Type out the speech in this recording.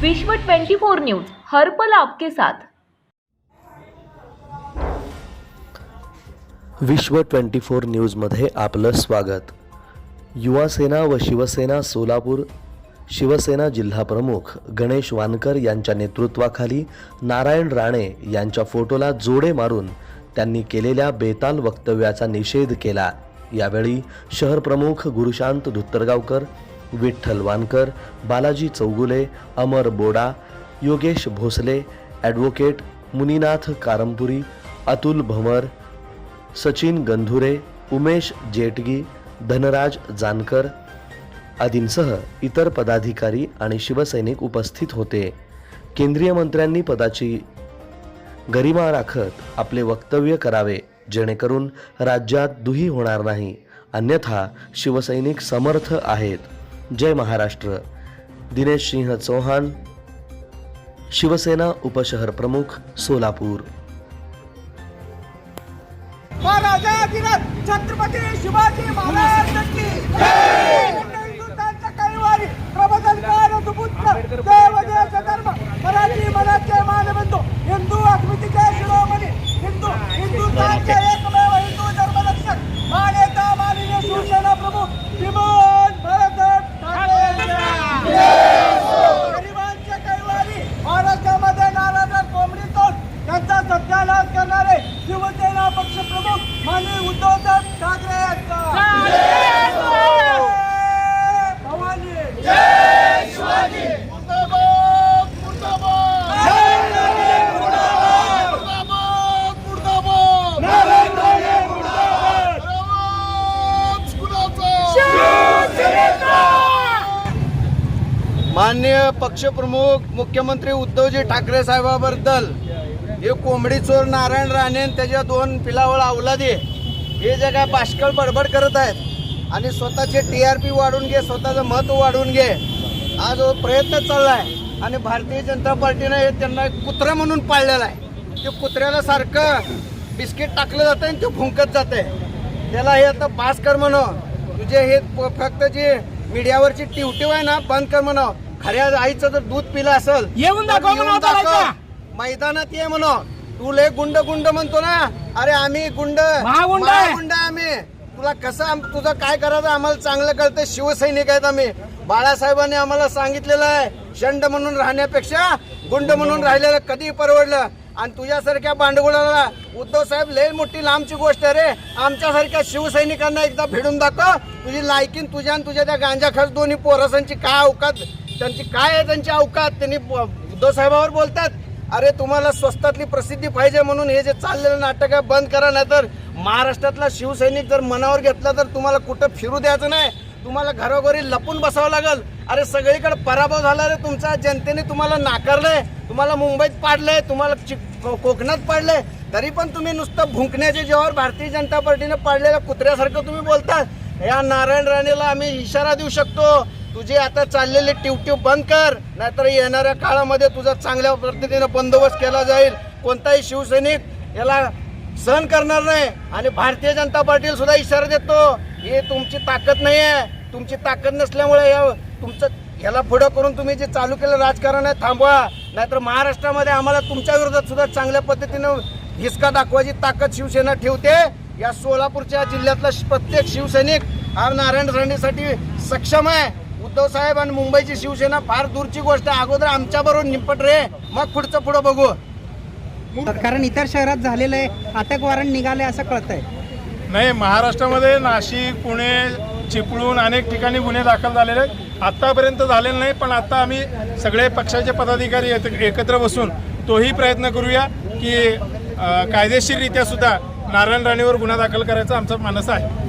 विश्व 24 न्यूज हर्पल आपके साथ. विश्व ट्वेंटी फोर न्यूजमध्ये आपलं स्वागत. युवासेना व शिवसेना सोलापूर शिवसेना जिल्हाप्रमुख गणेश वानकर यांच्या नेतृत्वाखाली नारायण राणे यांच्या फोटोला जोडे मारून त्यांनी केलेल्या बेताल वक्तव्याचा निषेध केला. यावेळी शहरप्रमुख गुरुशांत धुत्तरगावकर विठ्ठल वानकर बालाजी चौगुले अमर बोडा योगेश भोसले ॲडव्होकेट मुनीनाथ कारंपुरी अतुल भंवर सचिन गंधुरे उमेश जेटगी धनराज जानकर आदींसह इतर पदाधिकारी आणि शिवसैनिक उपस्थित होते. केंद्रीय मंत्र्यांनी पदाची गरिमा राखत आपले वक्तव्य करावे जेणेकरून राज्यात दुही होणार नाही अन्यथा शिवसैनिक समर्थ आहेत. जय महाराष्ट्र. दिनेश सिंह चौहान शिवसेना उपशहर प्रमुख सोलापूर. महाराजा छत्रपती शिवाजी महाराज माननीय पक्षप्रमुख मुख्यमंत्री उद्धवजी ठाकरे साहेबाबद्दल हे कोंबडी चोर नारायण राणे त्याच्या दोन पिलावळ अवलादे हे जे काय बाष्कळ बडबड करत आहेत आणि स्वतःचे टी आर पी वाढवून घे स्वतःचं महत्त्व वाढवून घे हा जो प्रयत्न चाललाय आणि भारतीय जनता पार्टीनं हे त्यांना कुत्रा म्हणून पाळलेला आहे. ते कुत्र्याला सारखं बिस्किट टाकलं जातं आणि ते भुंकत जाते त्याला हे आता पास कर म्हणून तुझे हे फक्त जे मीडियावरची टिवटिव आहे ना बंद कर म्हणा खऱ्या आईचं जर दूध पिलं असेल येऊन दाखव म्हणा. मैदानात ये म्हणा तू लय गुंड गुंड म्हणतो ना. अरे आम्ही गुंड. महागुंड आहे. महागुंड आहे. आम्ही. तुला कसं आम- तुझं काय करायचं आम्हाला चांगलं कळतं. शिवसैनिक आहेत आम्ही. बाळासाहेबांनी आम्हाला सांगितलेलं आहे. शंड म्हणून राहण्यापेक्षा गुंड म्हणून राहिलेलं कधी परवडलं. आणि तुझ्यासारख्या भांडगुळाला उद्धव साहेब लय मोठी लांबची गोष्ट आहे रे. आमच्यासारख्या शिवसैनिकांना एकदा भिडून दाखव. तुझी लायकीन तुझ्या आणि तुझ्या त्या गांजा खर्च दोन्ही पोरसांची काय अवकात त्यांची काय आहे त्यांची अवकात? त्यांनी ब- उद्धव साहेबावर बोलतात. अरे तुम्हाला स्वस्तातली प्रसिद्धी पाहिजे म्हणून हे जे चाललेलं नाटक आहे बंद करा नाही तर महाराष्ट्रातला शिवसैनिक जर मनावर घेतला तर तुम्हाला कुठं फिरू द्यायचं नाही. तुम्हाला घरोघरी लपून बसावं लागल. अरे सगळीकडे पराभव झाला रे तुमचा जनतेने तुम्हाला नाकारलंय. तुम्हाला मुंबईत पाडलंय तुम्हाला चि- कोकणात पाडलंय. तरी पण तुम्ही नुसतं भुंकण्याच्या जेव्हा भारतीय जनता पार्टीनं पाडलेल्या कुत्र्यासारखं तुम्ही बोलतात या नारायण राणेला आम्ही इशारा देऊ शकतो. तुझी आता चाललेली टिवटिव बंद कर नाहीतर येणाऱ्या काळामध्ये तुझा चांगल्या पद्धतीनं बंदोबस्त केला जाईल. कोणताही शिवसैनिक याला सहन करणार नाही. आणि भारतीय जनता पार्टीला सुद्धा इशारा देतो हे तुमची ताकद नाही आहे तुमची ताकद नसल्यामुळे या तुमचं ह्याला पुढं करून तुम्ही जे चालू केलं राजकारण आहे थांबवा. नाहीतर महाराष्ट्रामध्ये आम्हाला तुमच्या विरोधात सुद्धा चांगल्या पद्धतीनं हिसका दाखवायची ताकद शिवसेना ठेवते. या सोलापूरच्या जिल्ह्यातला प्रत्येक शिवसैनिक हा नारायण राणेसाठी सक्षम आहे. उद्धव साहेब आणि मुंबईची शिवसेना फार दूरची गोष्ट आहे. अगोदर आमच्या बरोबर निपट रे. मग पुढचं पुढं बघू. कारण इतर शहरात झालेलं आहे. अटक वॉरंट निघाले असं कळतंय. नाही महाराष्ट्रामध्ये नाशिक पुणे चिपळूण अनेक ठिकाणी गुन्हे दाखल झालेले आहेत. आत्तापर्यंत झालेले नाही पण आता आम्ही सगळे पक्षाचे पदाधिकारी एक- एकत्र बसून तोही प्रयत्न करूया की कायदेशीररित्या सुद्धा नारायण राणेवर गुन्हा दाखल करायचा आमचा मानस आहे.